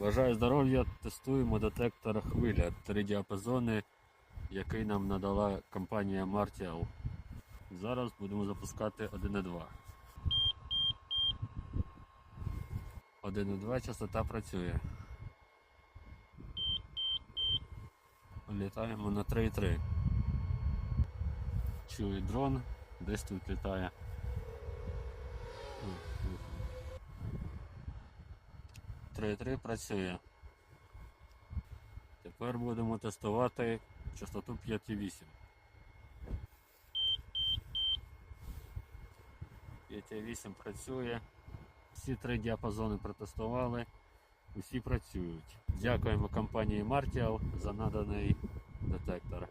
Бажаю здоров'я, тестуємо детектор хвиля три діапазони, який нам надала компанія Martial. Зараз будемо запускати 1.2. 1.2 частота працює. Літаємо на 3.3. Чую дрон, десь тут літає. 3.3 працює. Тепер будемо тестувати частоту 5.8. 5.8 працює. Всі три діапазони протестували. Усі працюють. Дякуємо компанії Martial за наданий детектор.